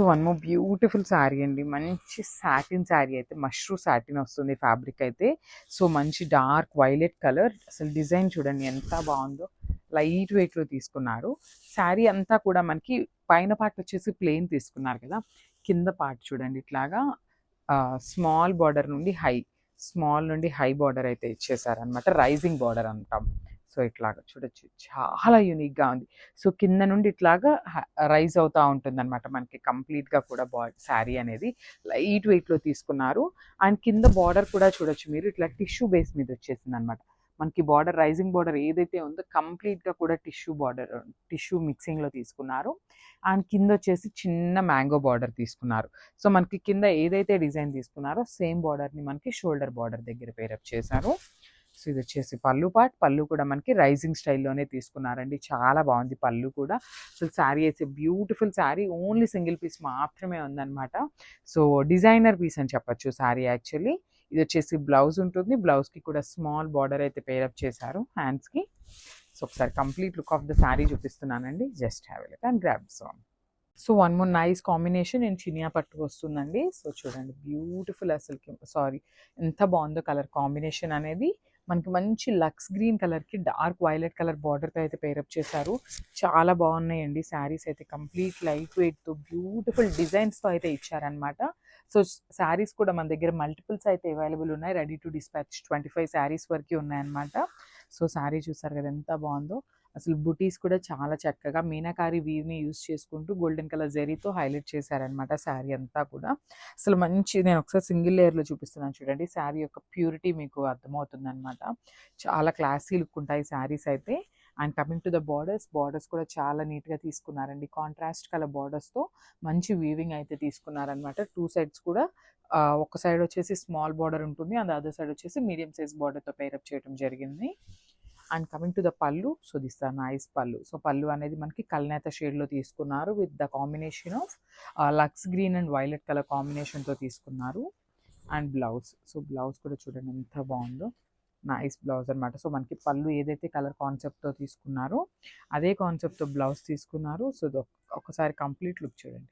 So one more beautiful sari అండి. మంచి satin sari అయితే మష్రూ సాటిన్ వస్తుంది ఫ్యాబ్రిక్ అయితే. సో మంచి డార్క్ వైలెట్ కలర్. అసలు డిజైన్ చూడండి ఎంత బాగుందో. లైట్ వెయిట్లో తీసుకున్నారు. శారీ అంతా కూడా మనకి పైన పార్ట్ వచ్చేసి ప్లెయిన్ తీసుకున్నారు కదా. కింద పార్ట్ చూడండి ఇట్లాగా స్మాల్ బార్డర్ నుండి హై స్మాల్ నుండి హై బార్డర్ అయితే ఇచ్చేసారనమాట రైజింగ్ బార్డర్ అంటాం. సో ఇట్లాగా చూడొచ్చు. చాలా యూనిక్గా ఉంది. సో కింద నుండి ఇట్లాగా రైజ్ అవుతూ ఉంటుంది అనమాట మనకి కంప్లీట్గా కూడా బా శారీ అనేది. లైట్ వెయిట్లో తీసుకున్నారు. అండ్ కింద బార్డర్ కూడా చూడొచ్చు మీరు. ఇట్లా టిష్యూ బేస్ మీద వచ్చేసింది అనమాట మనకి బార్డర్ రైజింగ్ బార్డర్ ఏదైతే ఉందో కంప్లీట్గా కూడా టిష్యూ బార్డర్ టిష్యూ మిక్సింగ్లో తీసుకున్నారు. అండ్ కింద వచ్చేసి చిన్న మ్యాంగో బార్డర్ తీసుకున్నారు. సో మనకి కింద ఏదైతే డిజైన్ తీసుకున్నారో సేమ్ బార్డర్ని మనకి షోల్డర్ బార్డర్ దగ్గర పేరప్ చేశారు. సో ఇది వచ్చేసి పళ్ళు పార్ట్. పళ్ళు కూడా మనకి రైజింగ్ స్టైల్లోనే తీసుకున్నారండి. చాలా బాగుంది పళ్ళు కూడా. అసలు శారీ అయితే beautiful sari. Only single piece మాత్రమే ఉందన్నమాట. సో డిజైనర్ పీస్ అని చెప్పొచ్చు శారీ యాక్చువల్లీ. ఇది వచ్చేసి బ్లౌజ్ ఉంటుంది. బ్లౌజ్కి కూడా స్మాల్ బార్డర్ అయితే పేరప్ చేశారు హ్యాండ్స్కి. సో ఒకసారి complete look of the sari చూపిస్తున్నానండి. Just have look and grab soon so one more nice combination నేను చినియా పట్టు వస్తుందండి. సో చూడండి బ్యూటిఫుల్ అసలుకి సారీ ఎంత బాగుందో కలర్ కాంబినేషన్ అనేది. మనకి మంచి లక్స్ గ్రీన్ కలర్కి డార్క్ వైలెట్ కలర్ బార్డర్తో అయితే పేరప్ చేశారు. చాలా బాగున్నాయండి శారీస్ అయితే. కంప్లీట్ లైట్ వెయిట్తో బ్యూటిఫుల్ డిజైన్స్తో అయితే ఇచ్చారనమాట సో శారీస్ కూడా మన దగ్గర మల్టిపుల్స్ అయితే అవైలబుల్ ఉన్నాయి. Ready to dispatch twenty five saris వరకు ఉన్నాయన్నమాట. సో శారీ చూసారు కదా ఎంత బాగుందో. అసలు బుటీస్ కూడా చాలా చక్కగా మీనాకారి వీవ్ని యూస్ చేసుకుంటూ గోల్డెన్ కలర్ జరీతో హైలైట్ చేశారనమాట శారీ అంతా కూడా. అసలు మంచి నేను ఒకసారి సింగిల్ లేయర్లో చూపిస్తున్నాను చూడండి. శారీ యొక్క ప్యూరిటీ మీకు అర్థమవుతుందనమాట చాలా క్లాసీ లుక్ ఉంటాయి శారీస్ అయితే. And coming to the borders borders కూడా చాలా నీట్గా తీసుకున్నారండి. కాంట్రాస్ట్ కలర్ బార్డర్స్తో మంచి వీవింగ్ అయితే తీసుకున్నారనమాట టూ సైడ్స్ కూడా ఒక సైడ్ వచ్చేసి స్మాల్ బార్డర్ ఉంటుంది. అండ్ అదర్ సైడ్ వచ్చేసి మీడియం సైజ్ బార్డర్తో పేరప్ చేయడం జరిగింది. And coming to the pallu so this the nice pallu. So pallu అనేది మనకి కల్నేత షేడ్లో తీసుకున్నారు with the combination of Lux green and violet colour కాంబినేషన్తో తీసుకున్నారు. And blouse. సో బ్లౌజ్ కూడా చూడండి ఎంత బాగుందో. నైస్ బ్లౌజ్ అనమాట సో మనకి పళ్ళు ఏదైతే కలర్ కాన్సెప్ట్తో తీసుకున్నారో అదే కాన్సెప్ట్తో బ్లౌజ్ తీసుకున్నారు. సో ఒకసారి కంప్లీట్ లుక్ చూడండి.